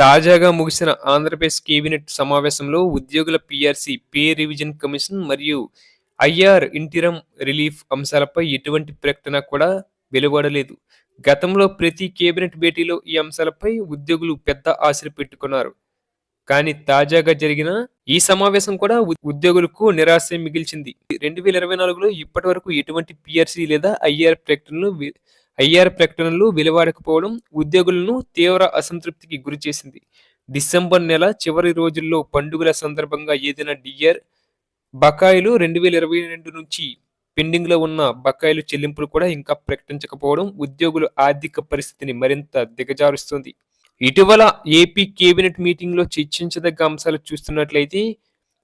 తాజాగా ముగిసిన ఆంధ్రప్రదేశ్ కేబినెట్ సమావేశంలో ఉద్యోగుల పీఆర్సీ పే రివిజన్ కమిషన్ మరియు ఐఆర్ ఇంటిరం రిలీఫ్ అంశాలపై ఎటువంటి ప్రకటన కూడా వెలువడలేదు. గతంలో ప్రతి కేబినెట్ భేటీలో ఈ అంశాలపై ఉద్యోగులు పెద్ద ఆశలు పెట్టుకున్నారు. కానీ తాజాగా జరిగిన ఈ సమావేశం కూడా ఉద్యోగులకు నిరాశ మిగిల్చింది. రెండు వేల ఇరవై నాలుగులో ఇప్పటి వరకు ఎటువంటి పిఆర్సీ లేదా ఐఆర్ ప్రకటనలు ఐఆర్ ప్రకటనలు వెలువడకపోవడం ఉద్యోగులను తీవ్ర అసంతృప్తికి గురిచేసింది డిసెంబర్ నెల చివరి రోజుల్లో పండుగల సందర్భంగా ఏదైనా డిఆర్ బకాయిలు రెండు వేల ఇరవై రెండు నుంచి పెండింగ్లో ఉన్న బకాయిలు చెల్లింపులు కూడా ఇంకా ప్రకటించకపోవడం ఉద్యోగుల ఆర్థిక పరిస్థితిని మరింత దిగజారుస్తుంది. ఇటీవల ఏపీ కేబినెట్ మీటింగ్లో చర్చించదగ్గ అంశాలు చూస్తున్నట్లయితే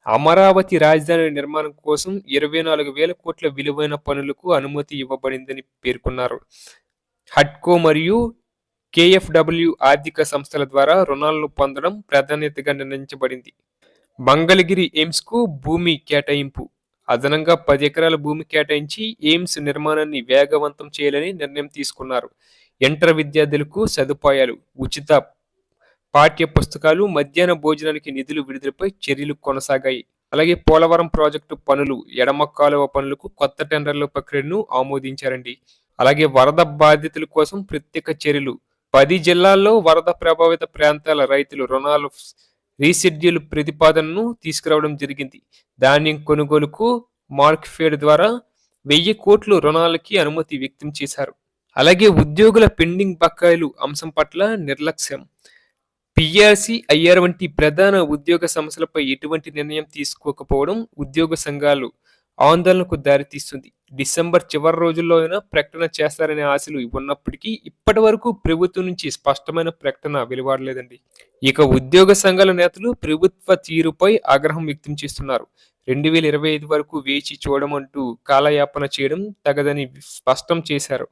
అమరావతి రాజధాని నిర్మాణం కోసం ఇరవై నాలుగు వేల కోట్ల విలువైన పనులకు అనుమతి ఇవ్వబడిందని పేర్కొన్నారు. హడ్కో మరియు కేఎఫ్డబ్ల్యూ ఆర్థిక సంస్థల ద్వారా రుణాలను పొందడం ప్రాధాన్యతగా నిర్ణయించబడింది. మంగళగిరి ఎయిమ్స్కు భూమి కేటాయింపు. అదనంగా పది ఎకరాల భూమి కేటాయించి ఎయిమ్స్ నిర్మాణాన్ని వేగవంతం చేయాలని నిర్ణయం తీసుకున్నారు. ఇంటర్ విద్యార్థులకు సదుపాయాలు ఉచిత పాఠ్య పుస్తకాలు మధ్యాహ్న భోజనానికి నిధులు విడుదలపై చర్యలు కొనసాగాయి. అలాగే పోలవరం ప్రాజెక్టు పనులు ఎడమ కాలువ పనులకు కొత్త టెండర్ల ప్రక్రియను ఆమోదించారండి. అలాగే వరద బాధితుల కోసం ప్రత్యేక చర్యలు. పది జిల్లాల్లో వరద ప్రభావిత ప్రాంతాల రైతులు రుణాలు రీషెడ్యూల్ ప్రతిపాదనను తీసుకురావడం జరిగింది. ధాన్యం కొనుగోలుకు మార్క్ ఫేడ్ ద్వారా వెయ్యి కోట్లు రుణాలకి అనుమతి వ్యక్తం చేశారు. అలాగే ఉద్యోగుల పెండింగ్ బకాయిలు అంశం పట్ల నిర్లక్ష్యం. పిఆర్సి ఐఆర్ వంటి ప్రధాన ఉద్యోగ సమస్యలపై ఎటువంటి నిర్ణయం తీసుకోకపోవడం ఉద్యోగ సంఘాలు ఆందోళనకు దారితీస్తుంది. డిసెంబర్ చివరి రోజుల్లో అయినా ప్రకటన చేస్తారనే ఆశలు ఉన్నప్పటికీ ఇప్పటి వరకు ప్రభుత్వం నుంచి స్పష్టమైన ప్రకటన వెలువడలేదండి. ఇక ఉద్యోగ సంఘాల నేతలు ప్రభుత్వ తీరుపై ఆగ్రహం వ్యక్తం చేస్తున్నారు. రెండు వేల ఇరవై ఐదు వరకు వేచి చూడడం అంటూ కాలయాపన చేయడం తగదని స్పష్టం చేశారు.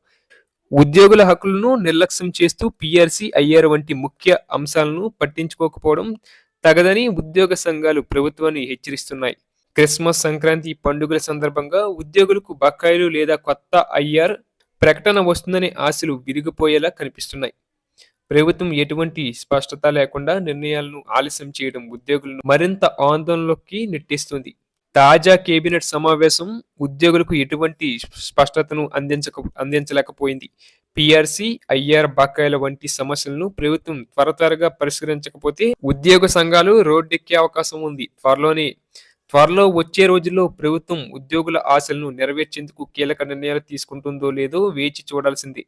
ఉద్యోగుల హక్కులను నిర్లక్ష్యం చేస్తూ పిఆర్సీ ఐఆర్ వంటి ముఖ్య అంశాలను పట్టించుకోకపోవడం తగదని ఉద్యోగ సంఘాలు ప్రభుత్వాన్ని హెచ్చరిస్తున్నాయి. క్రిస్మస్ సంక్రాంతి పండుగల సందర్భంగా ఉద్యోగులకు బకాయిలు లేదా కొత్త ఐఆర్ ప్రకటన వస్తుందనే ఆశలు విరిగిపోయేలా కనిపిస్తున్నాయి. ప్రభుత్వం ఎటువంటి స్పష్టత లేకుండా నిర్ణయాలను ఆలస్యం చేయడం ఉద్యోగులను మరింత ఆందోళనలోకి నెట్టిస్తుంది. తాజా కేబినెట్ సమావేశం ఉద్యోగులకు ఎటువంటి స్పష్టతను అందించక అందించలేకపోయింది. పిఆర్సి ఐఆర్ బకాయిల వంటి సమస్యలను ప్రభుత్వం త్వర త్వరగా పరిష్కరించకపోతే ఉద్యోగ సంఘాలు రోడ్డెక్కే అవకాశం ఉంది. త్వరలోనే త్వరలో వచ్చే రోజుల్లో ప్రభుత్వం ఉద్యోగుల ఆశలను నెరవేర్చేందుకు కీలక నిర్ణయాలు తీసుకుంటుందో లేదో వేచి చూడాల్సిందే.